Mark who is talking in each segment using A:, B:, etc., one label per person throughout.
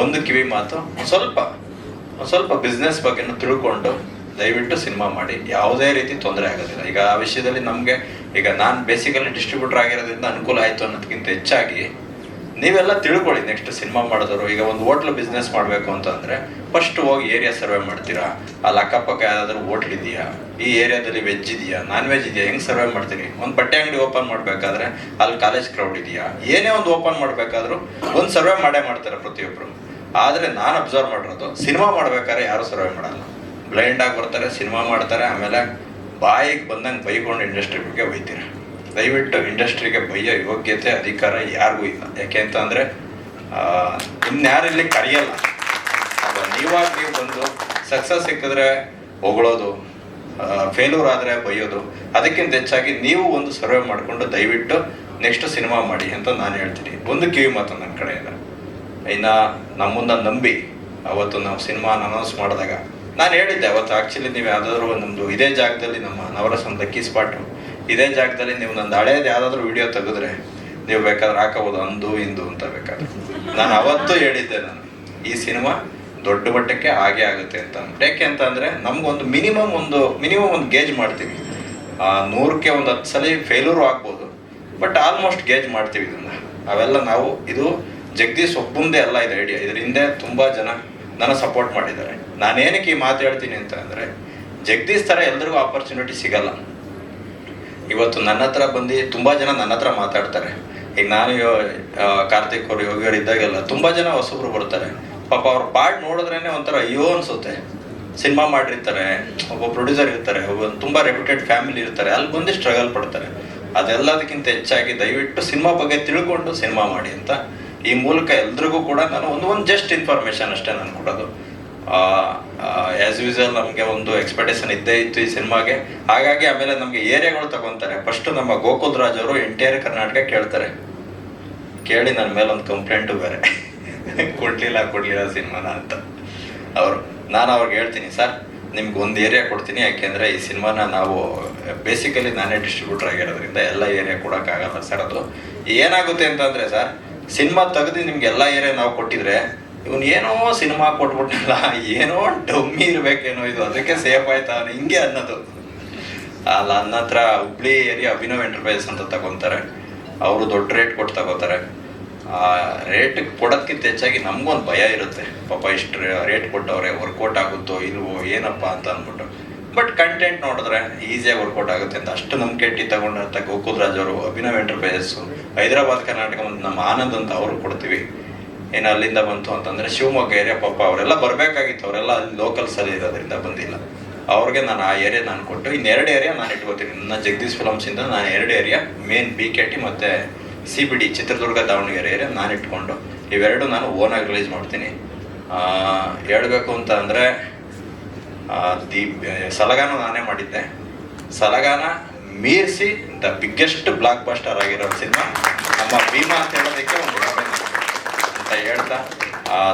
A: ಒಂದು ಕಿವಿ ಮಾತು, ಸ್ವಲ್ಪ ಸ್ವಲ್ಪ ಬಿಸ್ನೆಸ್ ಬಗ್ಗೆನೂ ತಿಳ್ಕೊಂಡು ದಯವಿಟ್ಟು ಸಿನಿಮಾ ಮಾಡಿ. ಯಾವುದೇ ರೀತಿ ತೊಂದರೆ ಆಗೋದಿಲ್ಲ. ಈಗ ಆ ವಿಷಯದಲ್ಲಿ ನಮಗೆ, ಈಗ ನಾನು ಬೇಸಿಕಲಿ ಡಿಸ್ಟ್ರಿಬ್ಯೂಟರ್ ಆಗಿರೋದ್ರಿಂದ ಅನುಕೂಲ ಆಯಿತು ಅನ್ನೋದಕ್ಕಿಂತ ಹೆಚ್ಚಾಗಿ ನೀವೆಲ್ಲ ತಿಳ್ಕೊಳ್ಳಿ ನೆಕ್ಸ್ಟ್ ಸಿನಿಮಾ ಮಾಡಿದವರು. ಈಗ ಒಂದು ಹೋಟ್ಲ್ ಬಿಸ್ನೆಸ್ ಮಾಡಬೇಕು ಅಂತಂದರೆ ಫಸ್ಟ್ ಹೋಗಿ ಏರಿಯಾ ಸರ್ವೆ ಮಾಡ್ತೀರಾ? ಅಲ್ಲಿ ಅಕ್ಕಪಕ್ಕ ಯಾವುದಾದ್ರೂ ಹೋಟ್ಲ್ ಇದೆಯಾ? ಈ ಏರಿಯಾದಲ್ಲಿ ವೆಜ್ ಇದೆಯಾ? ನಾನ್ ವೆಜ್ ಇದೆಯಾ? ಹೆಂಗೆ ಸರ್ವೆ ಮಾಡ್ತೀರಿ? ಒಂದು ಬಟ್ಟೆ ಅಂಗಡಿ ಓಪನ್ ಮಾಡಬೇಕಾದ್ರೆ ಅಲ್ಲಿ ಕಾಲೇಜ್ ಕ್ರೌಡ್ ಇದೆಯಾ? ಏನೇ ಒಂದು ಓಪನ್ ಮಾಡಬೇಕಾದ್ರೂ ಒಂದು ಸರ್ವೆ ಮಾಡೇ ಮಾಡ್ತಾರೆ ಪ್ರತಿಯೊಬ್ಬರು ಆದರೆ ನಾನು ಅಬ್ಸರ್ವ್ ಮಾಡಿರೋದು ಸಿನಿಮಾ ಮಾಡ್ಬೇಕಾದ್ರೆ ಯಾರು ಸರ್ವೆ ಮಾಡಲ್ಲ. ಬ್ಲೈಂಡ್ ಆಗಿ ಬರ್ತಾರೆ ಸಿನಿಮಾ ಮಾಡ್ತಾರೆ, ಆಮೇಲೆ ಬಾಯಿಗೆ ಬಂದಂಗೆ ಬೈಕೊಂಡು ಇಂಡಸ್ಟ್ರಿ ಬಗ್ಗೆ ಬೈತೀರ. ದಯವಿಟ್ಟು ಇಂಡಸ್ಟ್ರಿಗೆ ಬೈಯೋ ಯೋಗ್ಯತೆ, ಅಧಿಕಾರ ಯಾರಿಗೂ ಇಲ್ಲ. ಯಾಕೆ ಅಂತಂದರೆ ಇನ್ಯಾರಿಲ್ಲಿ ಕರೆಯಲ್ಲ? ನೀವಾಗ ನೀವು ಬಂದು ಸಕ್ಸಸ್ ಸಿಕ್ಕಿದ್ರೆ ಹೊಗಳೋದು ಫೇಲ್ಯೂರ್ ಆದರೆ ಬೈಯೋದು, ಅದಕ್ಕಿಂತ ಹೆಚ್ಚಾಗಿ ನೀವು ಒಂದು ಸರ್ವೆ ಮಾಡಿಕೊಂಡು ದಯವಿಟ್ಟು ನೆಕ್ಸ್ಟ್ ಸಿನಿಮಾ ಮಾಡಿ ಅಂತ ನಾನು ಹೇಳ್ತೀನಿ. ಒಂದು ಕಿವಿ ಮಾತು ನನ್ನ ಕಡೆಯಿಂದ. ಇನ್ನು ನಮ್ಮನ್ನ ನಂಬಿ ಅವತ್ತು ನಾವು ಸಿನಿಮಾ ಅನೌನ್ಸ್ ಮಾಡಿದಾಗ, ನಾನು ಹೇಳಿದ್ದೆ ಅವತ್ತು ಆ್ಯಕ್ಚುಲಿ ನೀವು ಯಾವುದಾದ್ರೂ ನಮ್ಮದು ಇದೇ ಜಾಗದಲ್ಲಿ ನಮ್ಮ ನವರಸಂದ ಲಕ್ಕಿ ಸ್ಪಾಟು ಇದೇ ಜಾಗದಲ್ಲಿ ನೀವು ನಂದು ಹಳೇದು ಯಾವುದಾದ್ರೂ ವಿಡಿಯೋ ತೆಗೆದ್ರೆ ನೀವು ಬೇಕಾದ್ರೆ ಹಾಕೋಬೋದು ಅಂದು, ಇಂದು ಅಂತ ಬೇಕಾದ್ರೆ. ನಾನು ಅವತ್ತು ಹೇಳಿದ್ದೆ ನಾನು, ಈ ಸಿನಿಮಾ ದೊಡ್ಡ ಮಟ್ಟಕ್ಕೆ ಹಾಗೆ ಆಗುತ್ತೆ ಅಂತ. ಯಾಕೆ ಅಂತ ಅಂದರೆ, ನಮಗೊಂದು ಮಿನಿಮಮ್ ಒಂದು ಮಿನಿಮಮ್ ಒಂದು ಗೇಜ್ ಮಾಡ್ತೀವಿ. ನೂರಕ್ಕೆ ಒಂದು ಹತ್ತು ಸಲ ಫೇಲೂರು ಆಗ್ಬೋದು ಬಟ್ ಆಲ್ಮೋಸ್ಟ್ ಗೇಜ್ ಮಾಡ್ತೀವಿ ಇದನ್ನು. ಅವೆಲ್ಲ ನಾವು, ಇದು ಜಗದೀಶ್ ಒಬ್ಬಂದೇ ಅಲ್ಲ ಇದು ಐಡಿಯಾ ಇದರಿಂದ ಹಿಂದೆ ತುಂಬಾ ಜನ ನನ್ನ ಸಪೋರ್ಟ್ ಮಾಡಿದ್ದಾರೆ. ನಾನೇನಕ್ಕೆ ಈ ಮಾತು ಹೇಳ್ತೀನಿ ಅಂತ ಅಂದರೆ, ಜಗದೀಶ್ ಥರ ಎಲ್ರಿಗೂ ಆಪರ್ಚುನಿಟಿ ಸಿಗಲ್ಲ. ಇವತ್ತು ನನ್ನ ಹತ್ರ ಬಂದು ತುಂಬಾ ಜನ ನನ್ನ ಹತ್ರ ಮಾತಾಡ್ತಾರೆ. ಈಗ ನಾನು ಕಾರ್ತಿಕ್ ಅವರು ಯೋಗಿಯವರು ಇದ್ದಾಗೆಲ್ಲ ತುಂಬಾ ಜನ ಹೊಸಬ್ರು ಬರ್ತಾರೆ. ಪಾಪ ಅವ್ರ ಪಾಡ್ ನೋಡಿದ್ರೇ ಒಂಥರ ಅಯ್ಯೋ ಅನ್ಸುತ್ತೆ. ಸಿನಿಮಾ ಮಾಡಿರ್ತಾರೆ, ಒಬ್ಬ ಪ್ರೊಡ್ಯೂಸರ್ ಇರ್ತಾರೆ, ಒಬ್ಬ ತುಂಬ ರೆಪ್ಯೂಟೆಡ್ ಫ್ಯಾಮಿಲಿ ಇರ್ತಾರೆ, ಅಲ್ಲಿ ಬಂದು ಸ್ಟ್ರಗಲ್ ಪಡ್ತಾರೆ. ಅದೆಲ್ಲದಕ್ಕಿಂತ ಹೆಚ್ಚಾಗಿ ದಯವಿಟ್ಟು ಸಿನಿಮಾ ಬಗ್ಗೆ ತಿಳ್ಕೊಂಡು ಸಿನಿಮಾ ಮಾಡಿ ಅಂತ ಈ ಮೂಲಕ ಎಲ್ರಿಗೂ ಕೂಡ ನಾನು ಒಂದು ಒಂದು ಜಸ್ಟ್ ಇನ್ಫಾರ್ಮೇಶನ್ ಅಷ್ಟೇ ನಾನು ಕೊಡೋದು. ಆಸ್ ಯೂಸಲ್ ನಮಗೆ ಒಂದು ಎಕ್ಸ್ಪೆಕ್ಟೇಷನ್ ಇದ್ದೇ ಇತ್ತು ಈ ಸಿನಿಮಾಗೆ. ಹಾಗಾಗಿ ಆಮೇಲೆ ನಮಗೆ ಏರಿಯಾಗಳು ತಗೊತಾರೆ. ಫಸ್ಟ್ ನಮ್ಮ ಗೋಕುಲ್ ರಾಜ್ ಅವರು ಎಂಟೈರ್ ಕರ್ನಾಟಕ ಕೇಳ್ತಾರೆ. ಕೇಳಿ ನನ್ನ ಮೇಲೆ ಒಂದು ಕಂಪ್ಲೇಂಟು ಬೇರೆ. ಕೊಡ್ಲಿಲ್ಲ ಕೊಡ್ಲಿಲ್ಲ ಸಿನಿಮಾನ ಅಂತ. ಅವರು, ನಾನು ಅವ್ರಿಗೆ ಹೇಳ್ತೀನಿ, ಸರ್, ನಿಮ್ಗೆ ಒಂದು ಏರಿಯಾ ಕೊಡ್ತೀನಿ. ಯಾಕೆಂದ್ರೆ ಈ ಸಿನಿಮಾನ ನಾವು ಬೇಸಿಕಲಿ ನಾನೇ ಡಿಸ್ಟ್ರಿಬ್ಯೂಟರ್ ಆಗಿರೋದ್ರಿಂದ ಎಲ್ಲ ಏರಿಯಾ ಕೊಡೋಕ್ಕಾಗಲ್ಲ ಸರ್ ಅದು. ಏನಾಗುತ್ತೆ ಅಂತಂದ್ರೆ ಸರ್ ಸಿನಿಮಾ ತೆಗೆದು ನಿಮ್ಗೆ ಎಲ್ಲ ಏರಿಯಾ ನಾವು ಕೊಟ್ಟಿದ್ರೆ, ಇವನು ಏನೋ ಸಿನಿಮಾ ಕೊಟ್ಬಿಟ್ನಲ್ಲ, ಏನೋ ಡಮ್ಮಿ ಇರ್ಬೇಕೇನೋ ಇದು, ಅದಕ್ಕೆ ಸೇಫ್ ಆಯ್ತಾ ಹಿಂಗೆ ಅನ್ನೋದು. ಅಲ್ಲ, ನನ್ನ ಹತ್ರ ಹುಬ್ಳಿ ಏರಿಯಾ ಅಭಿನವ್ ಎಂಟರ್ಪ್ರೈಸಸ್ ಅಂತ ತಗೊಂತಾರೆ. ಅವರು ದೊಡ್ಡ ರೇಟ್ ಕೊಟ್ಟು ತಗೋತಾರೆ. ಆ ರೇಟ್ ಕೊಡೋದಕ್ಕಿಂತ ಹೆಚ್ಚಾಗಿ ನಮಗೊಂದು ಭಯ ಇರುತ್ತೆ. ಪಾಪ ಇಷ್ಟು ರೇಟ್ ಕೊಟ್ಟವ್ರೆ ವರ್ಕೌಟ್ ಆಗುತ್ತೋ ಇಲ್ವೋ, ಏನಪ್ಪ ಅಂತ ಅಂದ್ಬಿಟ್ಟು. ಬಟ್ ಕಂಟೆಂಟ್ ನೋಡಿದ್ರೆ ಈಸಿಯಾಗಿ ವರ್ಕೌಟ್ ಆಗುತ್ತೆ ಅಂತ ಅಷ್ಟು ನಂಬಿಕೆ ಇಟ್ಟು ತಗೊಂಡಂತ ಗೋಕುಲ್ ರಾಜ್ ಅವರು ಅಭಿನವ್ ಎಂಟರ್ಪ್ರೈಸಸ್, ಹೈದರಾಬಾದ್ ಕರ್ನಾಟಕ ಮತ್ತು ನಮ್ಮ ಆನಂದ್ ಅಂತ ಅವರು ಕೊಡ್ತೀವಿ. ಏನು ಅಲ್ಲಿಂದ ಬಂತು ಅಂತಂದ್ರೆ ಶಿವಮೊಗ್ಗ ಏರಿಯಾ ಪಾಪ ಅವರೆಲ್ಲ ಬರಬೇಕಾಗಿತ್ತು, ಅವರೆಲ್ಲ ಅಲ್ಲಿ ಲೋಕಲ್ಸ್ ಅಲ್ಲಿ ಇರೋದ್ರಿಂದ ಬಂದಿಲ್ಲ. ಅವ್ರಿಗೆ ನಾನು ಆ ಏರಿಯಾ ನಾನು ಕೊಟ್ಟು ಇನ್ನೆರಡು ಏರಿಯಾ ನಾನು ಇಟ್ಕೋತೀನಿ. ನನ್ನ ಜಗದೀಶ್ ಫಿಲಮ್ಸಿಂದ ನಾನು ಎರಡು area main B K T ಮತ್ತೆ C B D Chitradurga Davanagere area ನಾನು ಇಟ್ಕೊಂಡು, ಇವೆರಡು ನಾನು ಓನಾಗಿ ರಿಲೀಸ್ ಮಾಡ್ತೀನಿ. ಹೇಳ್ಬೇಕು ಅಂತ ಅಂದ್ರೆ ದಿ ಸಲಗಾನ ನಾನೇ ಮಾಡಿದ್ದೆ. ಸಲಗಾನ ಮೀರಿಸಿ ದ ಬಿಗ್ಗೆಸ್ಟ್ ಬ್ಲಾಕ್ ಬಸ್ಟರ್ ಆಗಿರೋ ಸಿನಿಮಾ, ನಮ್ಮ ಭೀಮಾ ಅಂತ ಹೇಳೋದಕ್ಕೆ ಒಂದು. ಅಂತ ಹೇಳ್ತಾ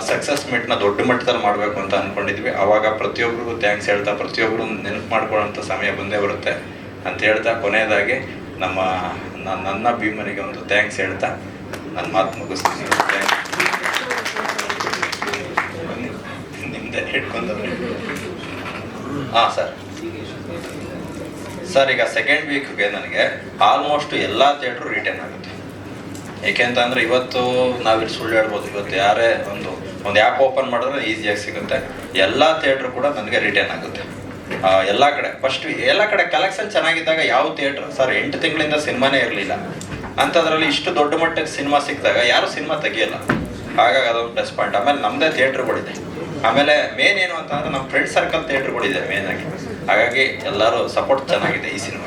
A: ಸಕ್ಸಸ್ ಮೀಟ್ನ ದೊಡ್ಡ ಮಟ್ಟದಲ್ಲಿ ಮಾಡಬೇಕು ಅಂತ ಅಂದ್ಕೊಂಡಿದ್ವಿ ಆವಾಗ ಪ್ರತಿಯೊಬ್ಬರಿಗೂ ಥ್ಯಾಂಕ್ಸ್ ಹೇಳ್ತಾ ಪ್ರತಿಯೊಬ್ಬರು ನೆನಪು ಮಾಡ್ಕೊಳ್ಳೋಂಥ ಸಮಯ ಬಂದೇ ಬರುತ್ತೆ ಅಂತ ಹೇಳ್ತಾ, ಕೊನೆಯದಾಗಿ ನಮ್ಮ ನನ್ನ ಭೀಮನಿಗೆ ಒಂದು ಥ್ಯಾಂಕ್ಸ್ ಹೇಳ್ತಾ, ನನ್ನ ಮಾತು ಮುಗಿಸ್ತೀನಿ. ನಿಮ್ದೇ ಹಿಡ್ಕೊಂಡವ್ರೆ ಹಾಂ, ಸರ್. ಸರ್, ಈಗ ಸೆಕೆಂಡ್ ವೀಕ್ಗೆ ನನಗೆ ಆಲ್ಮೋಸ್ಟ್ ಎಲ್ಲ ಥಿಯೇಟ್ರು ರಿಟರ್ನ್ ಆಗುತ್ತೆ. ಏಕೆಂತಂದ್ರೆ ಇವತ್ತು ನಾವಿಲ್ಲಿ ಸುಳ್ಳು ಹೇಳ್ಬೋದು. ಇವತ್ತು ಯಾರೇ ಒಂದು ಒಂದು ಆ್ಯಪ್ ಓಪನ್ ಮಾಡಿದ್ರೆ ಈಸಿಯಾಗಿ ಸಿಗುತ್ತೆ. ಎಲ್ಲ ಥಿಯೇಟ್ರು ಕೂಡ ನನಗೆ ರಿಟರ್ನ್ ಆಗುತ್ತೆ. ಎಲ್ಲ ಕಡೆ. ಫಸ್ಟ್ ಎಲ್ಲ ಕಡೆ ಕಲೆಕ್ಷನ್ ಚೆನ್ನಾಗಿದ್ದಾಗ ಯಾವ ಥಿಯೇಟ್ರ್ ಸರ್, ಎಂಟು ತಿಂಗಳಿಂದ ಸಿನಿಮಾನೇ ಇರಲಿಲ್ಲ. ಅಂಥದ್ರಲ್ಲಿ ಇಷ್ಟು ದೊಡ್ಡ ಮಟ್ಟಕ್ಕೆ ಸಿನಿಮಾ ಸಿಕ್ಕಿದಾಗ ಯಾರು ಸಿನಿಮಾ ತೆಗಿಯಲ್ಲ. ಹಾಗಾಗಿ ಅದೊಂದು ಪ್ಲಸ್ ಪಾಯಿಂಟ್ ಆಮೇಲೆ ನಮ್ಮದೇ ಥಿಯೇಟ್ರ್ಗಳಿದೆ. ಆಮೇಲೆ ಮೇನ್ ಏನು ಅಂತಂದ್ರೆ ನಮ್ಮ ಫ್ರೆಂಡ್ ಸರ್ಕಲ್ ಥಿಯೇಟ್ರ್ಗಳಿದೆ ಮೇನ್ ಆಗಿ. ಹಾಗಾಗಿ ಎಲ್ಲರೂ ಸಪೋರ್ಟ್ ಚೆನ್ನಾಗಿದೆ ಈ ಸಿನಿಮಾ